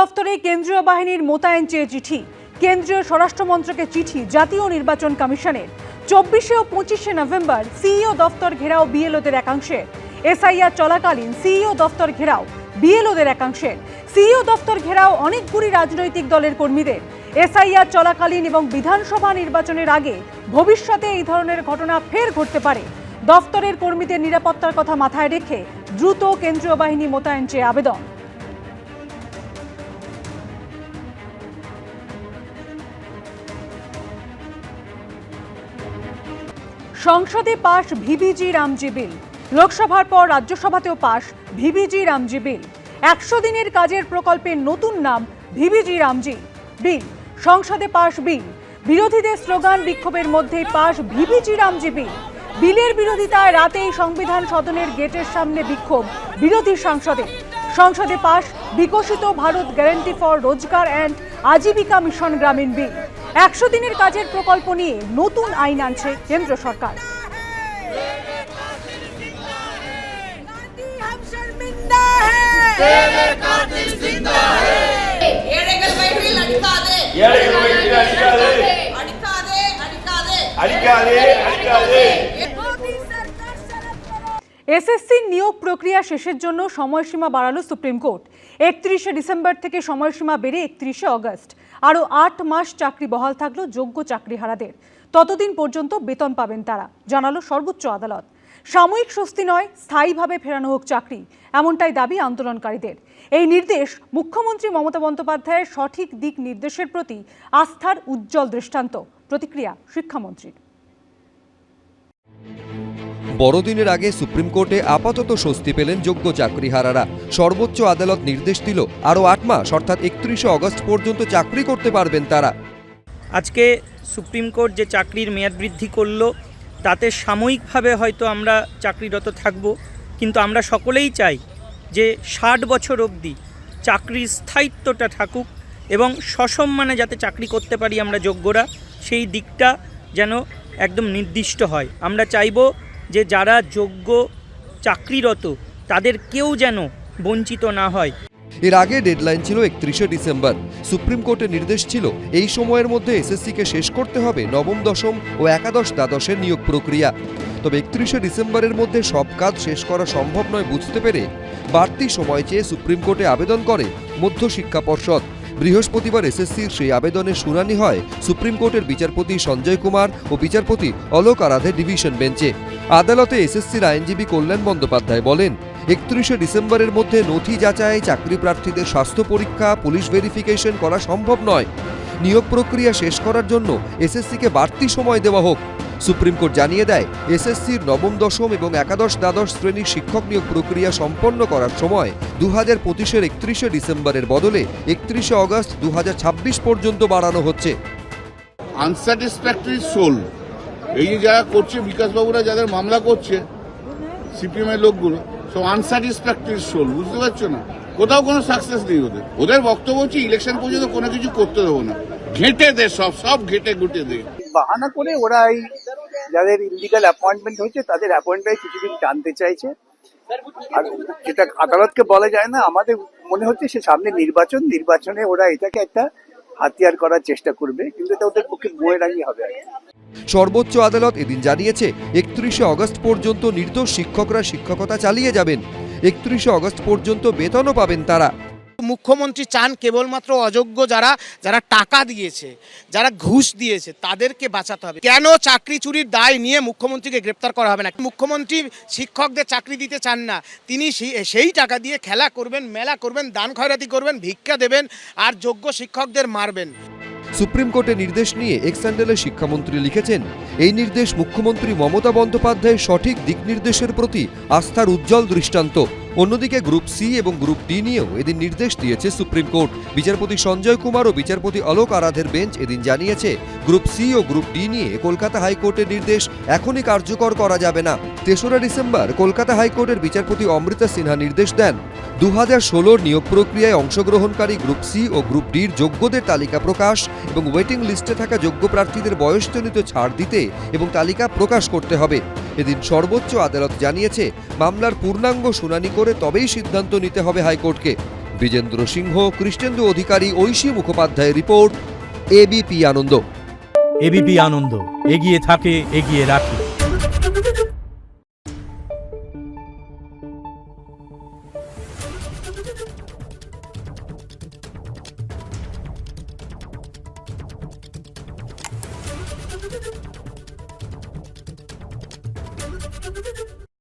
দফতরে কেন্দ্রীয় বাহিনীর মোতায়েন চেয়ে চিঠি। কেন্দ্রীয় স্বরাষ্ট্রমন্ত্রকে চিঠি, জাতীয় নির্বাচন কমিশনের। চব্বিশে ও পঁচিশে নভেম্বর, সিইও দফতর ঘেরাও বিএলওদের একাংশে। এসআইআর চলাকালীন সিইও দফতর ঘেরাও বিএলওদের একাংশের সিইও দফতর ঘেরাও অনেকগুলি রাজনৈতিক দলের কর্মীদের। এসআইআর চলাকালীন এবং বিধানসভা নির্বাচনের আগে ভবিষ্যতে এই ধরনের ঘটনা ফের ঘটতে পারে। দফতরের কর্মীদের নিরাপত্তার কথা মাথায় রেখে দ্রুত কেন্দ্রীয় বাহিনী মোতায়েন চেয়ে আবেদন। সংসদে পাশ ভিভিজি রামজি বিল। লোকসভার পর রাজ্যসভাতেও পাশ ভিভিজি রামজি বিল। একশো দিনের কাজের প্রকল্পের নতুন নাম ভিভিজি রামজি বিল। সংসদে পাশ বিল। বিরোধীদের স্লোগান বিক্ষোভের মধ্যেই পাশ ভিভিজি রামজি বিল। বিলের বিরোধিতায় রাতেই সংবিধান সদনের গেটের সামনে বিক্ষোভ বিরোধী সাংসদে। সংসদে পাশ Viksit Bharat guarantee for Rozgar and Ajeevika mission Gramin bill. একশো দিনের কাজের প্রকল্প নিয়ে নতুন আইন আনছে কেন্দ্র সরকার। এসএসসি নিয়োগ প্রক্রিয়া শেষের জন্য সময়সীমা বাড়ালো সুপ্রিম কোর্ট। একত্রিশে ডিসেম্বর থেকে সময়সীমা বেড়ে একত্রিশে অগস্ট। আরও আট মাস চাকরি বহাল থাকল যোগ্য চাকরিহারাদের। ততদিন পর্যন্ত বেতন পাবেন তারা, জানালো সর্বোচ্চ আদালত। সাময়িক স্বস্তি নয়, স্থায়ীভাবে ফেরানো হোক চাকরি, এমনটাই দাবি আন্দোলনকারীদের। এই নির্দেশ মুখ্যমন্ত্রী মমতা বন্দ্যোপাধ্যায়ের সঠিক দিক নির্দেশের প্রতি আস্থার উজ্জ্বল দৃষ্টান্ত। প্রতিক্রিয়া শিক্ষামন্ত্রীর। বড়দিনের আগে সুপ্রিম কোর্টে আপাতত স্বস্তি পেলেন যোগ্য চাকরিহারারা। সর্বোচ্চ আদালত নির্দেশ দিল, আরও আট মাস, অর্থাৎ একত্রিশে অগস্ট পর্যন্ত চাকরি করতে পারবেন তারা। আজকে সুপ্রিম কোর্ট যে চাকরির মেয়াদ বৃদ্ধি করল, তাতে সাময়িকভাবে হয়তো আমরা চাকরিরত থাকব, কিন্তু আমরা সকলেই চাই যে ষাট বছর অবধি চাকরির স্থায়িত্বটা থাকুক এবং সসম্মানে যাতে চাকরি করতে পারি আমরা যোগ্যরা, সেই দিকটা যেন একদম নির্দিষ্ট হয়। আমরা চাইব যে যারা যোগ্য চাকরিরত, তাদের কেউ যেন বঞ্চিত না হয়। এর আগে ডেডলাইন ছিল একত্রিশে ডিসেম্বর। সুপ্রিম কোর্টের নির্দেশ ছিল, এই সময়ের মধ্যে এসএসসিকে শেষ করতে হবে নবম, দশম ও একাদশ দ্বাদশের নিয়োগ প্রক্রিয়া। তবে একত্রিশে ডিসেম্বরের মধ্যে সব কাজ শেষ করা সম্ভব নয় বুঝতে পেরে বাড়তি সময় চেয়ে সুপ্রিম কোর্টে আবেদন করে মধ্য শিক্ষা পর্ষদ। বৃহস্পতিবার এসএসসির সেই আবেদনের শুনানি হয় সুপ্রিম কোর্টের বিচারপতি সঞ্জয় কুমার ও বিচারপতি অলোক আরাধে ডিভিশন বেঞ্চে। আদালতে এসএসসির আইনজীবী কল্যাণ বন্দ্যোপাধ্যায় বলেন, একত্রিশে ডিসেম্বরের মধ্যে নথি যাচাই, চাকরি প্রার্থীদের স্বাস্থ্য পরীক্ষা, পুলিশ ভেরিফিকেশন করা সম্ভব নয়। নিয়োগ প্রক্রিয়া শেষ করার জন্য এসএসসিকে বাড়তি সময় দেওয়া হোক। সুপ্রিম কোর্ট জানিয়ে দেয়, এসএসসির নবম, দশম এবং একাদশ, দ্বাদশ শ্রেণির শিক্ষক নিয়োগ প্রক্রিয়া সম্পন্ন করার সময় দু হাজার পঁচিশের একত্রিশে ডিসেম্বরের বদলে একত্রিশে অগস্ট দু হাজার ছাব্বিশ পর্যন্ত বাড়ানো হচ্ছে। আনস্যাটিসফ্যাক্টরি সোল এই যে যারা করছে, বিকাশবাবুরা যাদের মামলা করছে সিপিএম এর লোকগুলো, সব আনস্যাটিসফ্যাক্টরি সোল বুঝতে পারছ না? কোথাও কোনো সাকসেস নেই ওদের। ওদের বক্তব্য হচ্ছে ইলেকশন পর্যন্ত কোনো কিছু করতে দেবো না। ঘেঁটে দে সব সব ঘেঁটে ঘুটে দে। বাহানা করে ওরা এই যাদের ইলিগাল অ্যাপয়েন্টমেন্ট হয়েছে, তাদের অ্যাপয়েন্টমেন্ট কিছুদিন টানতে চাইছে। আর যেটা আদালতকে বলা যায় না, আমাদের মনে হচ্ছে সে সামনে নির্বাচন, নির্বাচনে ওরা এটাকে একটা হাতিয়ার করার চেষ্টা করবে, কিন্তু এটা ওদের পক্ষে বইয়েরাই হবে। আর কি। সর্বোচ্চ আদালত এদিন জানিয়েছে, একত্রিশে অগস্ট পর্যন্ত নির্দোষ শিক্ষকরা শিক্ষকতা চালিয়ে যাবেন। একত্রিশে অগস্ট পর্যন্ত বেতনও পাবেন তারা। মুখ্যমন্ত্রী চান কেবলমাত্র অযোগ্য যারা যারা টাকা দিয়েছে, যারা ঘুষ দিয়েছে, তাদেরকে বাঁচাতে হবে। কেন চাকরি চুরির দায় নিয়ে মুখ্যমন্ত্রীকে গ্রেপ্তার করা হবে না? মুখ্যমন্ত্রী শিক্ষকদের চাকরি দিতে চান না। তিনি সেই- টাকা দিয়ে খেলা করবেন, মেলা করবেন, দান খয়রাতি করবেন, ভিক্ষা দেবেন, আর যোগ্য শিক্ষকদের মারবেন। সুপ্রিম কোর্টের নির্দেশ নিয়ে এক্সান্ডেলে শিক্ষামন্ত্রী লিখেছেন, এই নির্দেশ মুখ্যমন্ত্রী মমতা বন্দ্যোপাধ্যায়ের সঠিক দিক নির্দেশের প্রতি আস্থার উজ্জ্বল দৃষ্টান্ত। অন্যদিকে গ্রুপ সি এবং গ্রুপ ডি নিয়েও এদিন নির্দেশ দিয়েছে সুপ্রিম কোর্ট। বিচারপতি সঞ্জয় কুমার ও বিচারপতি অলোক আরাধের বেঞ্চ এদিন জানিয়েছে, গ্রুপ সি ও গ্রুপ ডি নিয়ে কলকাতা হাইকোর্টের নির্দেশ এখনই কার্যকর করা যাবে না। তেসরা ডিসেম্বর কলকাতা হাইকোর্টের বিচারপতি অমৃতা সিনহা নির্দেশ দেন। দু হাজার ষোলোর নিয়োগ প্রক্রিয়ায় অংশগ্রহণকারী গ্রুপ সি ও গ্রুপ ডির যোগ্যদের তালিকা প্রকাশ এবং ওয়েটিং লিস্টে থাকা যোগ্য প্রার্থীদের বয়সজনিত ছাড় দিতে এবং তালিকা প্রকাশ করতে হবে। এদিন সর্বোচ্চ আদালত জানিয়েছে, মামলার পূর্ণাঙ্গ শুনানি করে তবেই সিদ্ধান্ত নিতে হবে হাইকোর্টকে। বিজেন্দ্র সিংহ, কৃষ্ণেন্দু অধিকারী, ঐশী মুখোপাধ্যায়ের report ABP Ananda. ABP Ananda, এগিয়ে থাকে, এগিয়ে রাখে।